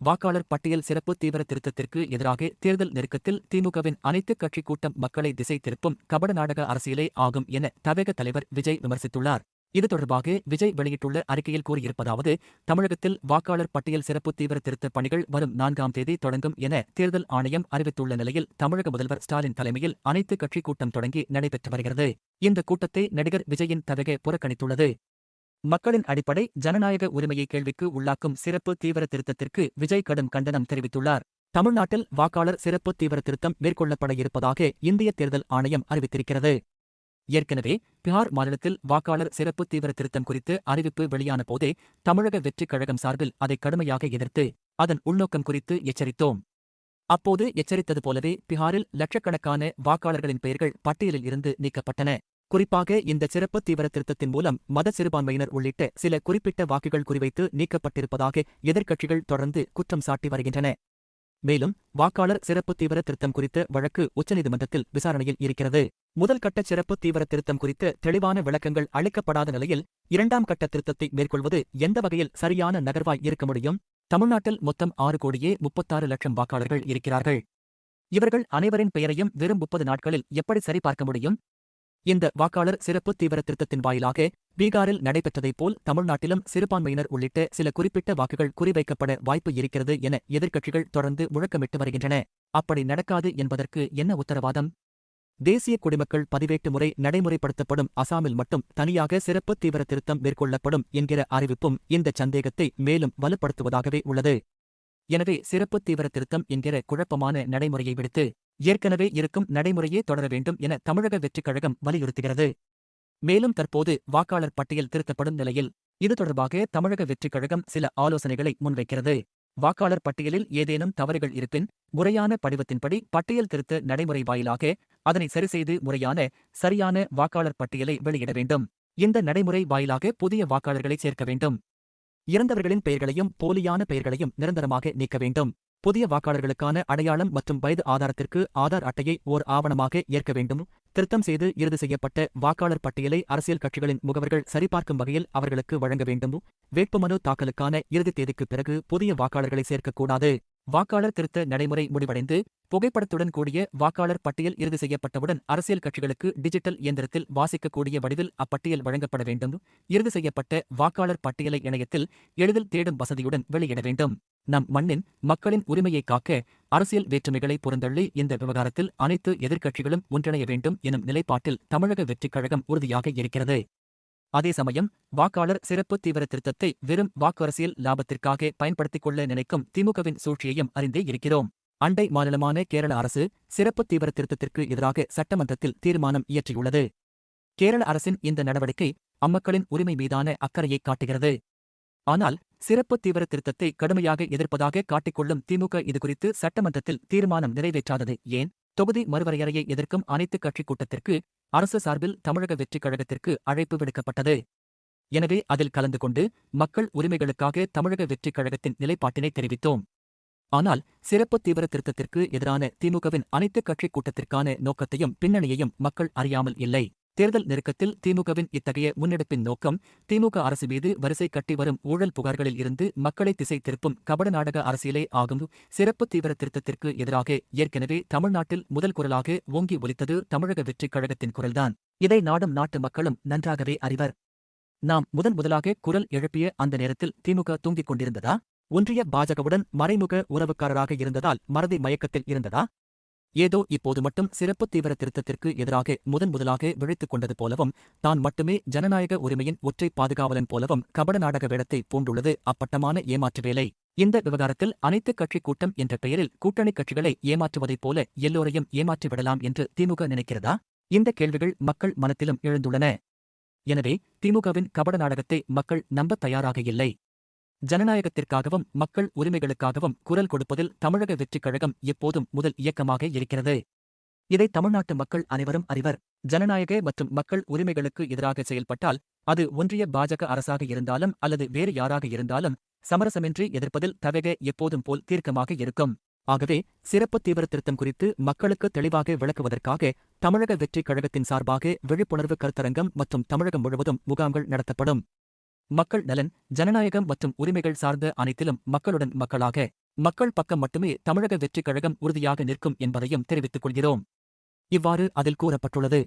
வாக்காளர் பட்டியல் சிறப்பு தீவிர திருத்தத்திற்கு எதிராக தேர்தல் நெருக்கத்தில் திமுகவின் அனைத்து கட்சி கூட்டம் மக்களை திசை திருப்பும் கபட நாடக அரசியலே ஆகும் என தவேக தலைவர் விஜய் விமர்சித்துள்ளார். இது தொடர்பாக விஜய் வெளியிட்டுள்ள அறிக்கையில் கூறியிருப்பதாவது தமிழகத்தில் வாக்காளர் பட்டியல் சிறப்பு தீவிர திருத்தப் பணிகள் வரும் நான்காம் தேதி தொடங்கும் என தேர்தல் ஆணையம் அறிவித்துள்ள நிலையில் தமிழக முதல்வர் ஸ்டாலின் தலைமையில் அனைத்து கட்சி கூட்டம் தொடங்கி நடைபெற்று வருகிறது. இந்த கூட்டத்தை நடிகர் விஜயின் தவகை புறக்கணித்துள்ளது. மக்களின் அடிப்படை ஜனநாயக உரிமையை கேள்விக்கு உள்ளாக்கும் சிறப்பு தீவிர திருத்தத்திற்கு விஜய் கடும் கண்டனம் தெரிவித்துள்ளார். தமிழ்நாட்டில் வாக்காளர் சிறப்பு தீவிர திருத்தம் மேற்கொள்ளப்பட இருப்பதாக இந்திய தேர்தல் ஆணையம் அறிவித்திருக்கிறது. ஏற்கனவே பிகார் மாநிலத்தில் வாக்காளர் சிறப்பு தீவிர திருத்தம் குறித்து அறிவிப்பு வெளியான போதே தமிழக வெற்றிக் கழகம் சார்பில் அதை கடுமையாக எதிர்த்து அதன் உள்நோக்கம் குறித்து எச்சரித்தோம். அப்போது எச்சரித்தது போலவே பிகாரில் லட்சக்கணக்கான வாக்காளர்களின் பெயர்கள் பட்டியலில் இருந்து நீக்கப்பட்டன. குறிப்பாக இந்த சிறப்பு தீவிர திருத்தத்தின் மூலம் மத சிறுபான்மையினர் உள்ளிட்ட சில குறிப்பிட்ட வாக்குகள் குறிவைத்து நீக்கப்பட்டிருப்பதாக எதிர்க்கட்சிகள் தொடர்ந்து குற்றம் சாட்டி வருகின்றன. மேலும் வாக்காளர் சிறப்பு தீவிர திருத்தம் குறித்த வழக்கு உச்சநீதிமன்றத்தில் விசாரணையில் இருக்கிறது. முதல் கட்ட சிறப்பு தீவிர திருத்தம் குறித்த தெளிவான விளக்கங்கள் அளிக்கப்படாத நிலையில் இரண்டாம் கட்ட திருத்தத்தை மேற்கொள்வது எந்த வகையில் சரியான நகர்வாய் இருக்க முடியும்? தமிழ்நாட்டில் மொத்தம் ஆறு கோடியே முப்பத்தாறு லட்சம் வாக்காளர்கள் இருக்கிறார்கள். இவர்கள் அனைவரின் பெயரையும் வெறும் முப்பது நாட்களில் எப்படி சரிபார்க்க முடியும்? இந்த வாக்காளர் சிறப்பு தீவிர திருத்தத்தின் வாயிலாக பீகாரில் நடைபெற்றதைப் போல் தமிழ்நாட்டிலும் சிறுபான்மையினர் உள்ளிட்ட சில குறிப்பிட்ட வாக்குகள் குறிவைக்கப்பட வாய்ப்பு இருக்கிறது என எதிர்க்கட்சிகள் தொடர்ந்து முழக்கமிட்டு வருகின்றன. அப்படி நடக்காது என்பதற்கு என்ன உத்தரவாதம்? தேசிய குடிமக்கள் பதிவேட்டு முறை நடைமுறைப்படுத்தப்படும் அசாமில் மட்டும் தனியாக சிறப்பு தீவிர திருத்தம் மேற்கொள்ளப்படும் என்கிற அறிவிப்பும் இந்த சந்தேகத்தை மேலும் வலுப்படுத்துவதாகவே உள்ளது. எனவே சிறப்பு தீவிர திருத்தம் என்கிற குழப்பமான நடைமுறையை விடுத்து ஏற்கனவே இருக்கும் நடைமுறையே தொடர வேண்டும் என தமிழக வெற்றிக் கழகம் வலியுறுத்துகிறது. மேலும் தற்போது வாக்காளர் பட்டியல் திருத்தப்படும் நிலையில் இது தொடர்பாக தமிழக வெற்றிக் கழகம் சில ஆலோசனைகளை முன்வைக்கிறது. வாக்காளர் பட்டியலில் ஏதேனும் தவறுகள் இருப்பின் முறையான படிவத்தின்படி பட்டியல் திருத்த நடைமுறை வாயிலாக அதனை சரிசெய்து முறையான சரியான வாக்காளர் பட்டியலை வெளியிட வேண்டும். இந்த நடைமுறை வாயிலாக புதிய வாக்காளர்களை சேர்க்க வேண்டும். இறந்தவர்களின் பெயர்களையும் போலியான பெயர்களையும் நிரந்தரமாக நீக்க வேண்டும். புதிய வாக்காளர்களுக்கான அடையாளம் மற்றும் வயது ஆதாரத்திற்கு ஆதார் அட்டையை ஓர் ஆவணமாக ஏற்க வேண்டும். திருத்தம் செய்து இறுதி செய்யப்பட்ட வாக்காளர் பட்டியலை அரசியல் கட்சிகளின் முகவர்கள் சரிபார்க்கும் வகையில் அவர்களுக்கு வழங்க வேண்டும். வேட்புமனு தாக்கலுக்கான இறுதி தேதிக்கு பிறகு புதிய வாக்காளர்களை சேர்க்கக்கூடாது. வாக்காளர் திருத்த நடைமுறை முடிவடைந்து புகைப்படத்துடன் கூடிய வாக்காளர் பட்டியல் இறுதி செய்யப்பட்டவுடன் அரசியல் கட்சிகளுக்கு டிஜிட்டல் இயந்திரத்தில் வாசிக்கக்கூடிய வடிவில் அப்பட்டியல் வழங்கப்பட வேண்டும். இறுதி செய்யப்பட்ட வாக்காளர் பட்டியலை இணையத்தில் எளிதில் தேடும் வசதியுடன் வெளியிட வேண்டும். நம் மண்ணின் மக்களின் உரிமையை காக்க அரசியல் வேற்றுமைகளை புறந்தள்ளி இந்த விவகாரத்தில் அனைத்து எதிர்க்கட்சிகளும் ஒன்றிணைய வேண்டும் எனும் நிலைப்பாட்டில் தமிழக வெற்றிக் கழகம் உறுதியாக இருக்கிறது. அதே சமயம் வாக்காளர் சிறப்பு தீவிர திருத்தத்தை வெறும் வாக்கரசியல் லாபத்திற்காக பயன்படுத்திக் கொள்ள நினைக்கும் திமுகவின் சூழ்ச்சியையும் அறிந்தே இருக்கிறோம். அண்டை மாநிலமான கேரள அரசு சிறப்பு தீவிர திருத்தத்திற்கு எதிராக சட்டமன்றத்தில் தீர்மானம் இயற்றியுள்ளது. கேரள அரசின் இந்த நடவடிக்கை அம்மக்களின் உரிமை மீதான அக்கறையை காட்டுகிறது. ஆனால் சிறப்பு தீவிர திருத்தத்தை கடுமையாக எதிர்ப்பதாக காட்டிக்கொள்ளும் திமுக இதுகுறித்து சட்டமன்றத்தில் தீர்மானம் நிறைவேற்றாதது. ஏன்? தொகுதி மறுவரையறையை எதிர்க்கும் அனைத்துக் கட்சிக் கூட்டத்திற்கு அரசு சார்பில் தமிழக வெற்றிக் கழகத்திற்கு அழைப்பு விடுக்கப்பட்டது. எனவே அதில் கலந்து கொண்டு மக்கள் உரிமைகளுக்காக தமிழக வெற்றிக் கழகத்தின் நிலைப்பாட்டினை தெரிவித்தோம். ஆனால் சிறப்பு தீவிர திருத்தத்திற்கு எதிரான திமுகவின் அனைத்துக் கட்சிக் கூட்டத்திற்கான நோக்கத்தையும் பின்னணியையும் மக்கள் அறியாமல் இல்லை. தேர்தல் நெருக்கத்தில் திமுகவின் இத்தகைய முன்னெடுப்பின் நோக்கம் திமுக அரசு மீது வரிசை கட்டி வரும் ஊழல் புகார்களில் இருந்து மக்களை திசை திருப்பும் கபட நாடக அரசியலே ஆகும். சிறப்பு தீவிர திருத்தத்திற்கு எதிராக ஏற்கனவே தமிழ்நாட்டில் முதல் குரலாக ஓங்கி ஒலித்தது தமிழக வெற்றிக் கழகத்தின் குரல்தான். இதை நாடும் நாட்டு மக்களும் நன்றாகவே அறிவர். நாம் முதன் முதலாக குரல் எழுப்பிய அந்த நேரத்தில் திமுக தூங்கிக் கொண்டிருந்ததா? ஒன்றிய பாஜகவுடன் மறைமுக உறவுக்காரராக இருந்ததால் மறதி மயக்கத்தில் இருந்ததா? ஏதோ இப்போது மட்டும் சிறப்பு தீவிர திருத்தத்திற்கு எதிராக முதன் முதலாக விழித்துக் கொண்டது போலவும் தான் மட்டுமே ஜனநாயக உரிமையின் ஒற்றை பாதுகாவலன் போலவும் கபட நாடக வேடத்தை பூண்டுள்ளது அப்பட்டமான ஏமாற்று வேலை. இந்த விவகாரத்தில் அனைத்து கட்சி கூட்டம் என்ற பெயரில் கூட்டணி கட்சிகளை ஏமாற்றுவதைப் போல எல்லோரையும் ஏமாற்றிவிடலாம் என்று திமுக நினைக்கிறதா? இந்த கேள்விகள் மக்கள் மனத்திலும் எழுந்துள்ளன. எனவே திமுகவின் கபட நாடகத்தை மக்கள் நம்பத் தயாராக இல்லை. ஜனநாயகத்திற்காகவும் மக்கள் உரிமைகளுக்காகவும் குரல் கொடுப்பதில் தமிழக வெற்றிக் கழகம் எப்போதும் முதல் இயக்கமாக இருக்கிறது. இதை தமிழ்நாட்டு மக்கள் அனைவரும் அறிவர். ஜனநாயக மற்றும் மக்கள் உரிமைகளுக்கு எதிராக செயல்பட்டால் அது ஒன்றிய பாஜக அரசாக இருந்தாலும் அல்லது வேறு யாராக இருந்தாலும் சமரசமின்றி எதிர்ப்பதில் தவக எப்போதும் போல் தீர்க்கமாக இருக்கும். ஆகவே சிறப்பு தீவிர திருத்தம் குறித்து மக்களுக்கு தெளிவாக விளக்குவதற்காக தமிழக வெற்றிக் கழகத்தின் சார்பாக விழிப்புணர்வு கருத்தரங்கம் மற்றும் தமிழகம் முழுவதும் முகாம்கள் நடத்தப்படும். மக்கள் நலன் ஜனநாயகம் மற்றும் உரிமைகள் சார்ந்த அனைத்திலும் மக்களுடன் மக்களாக மக்கள் பக்கம் மட்டுமே தமிழக வெற்றிக் கழகம் உறுதியாக நிற்கும் என்பதையும் தெரிவித்துக் கொள்கிறோம். இவ்வாறு அதில் கூறப்பட்டுள்ளது.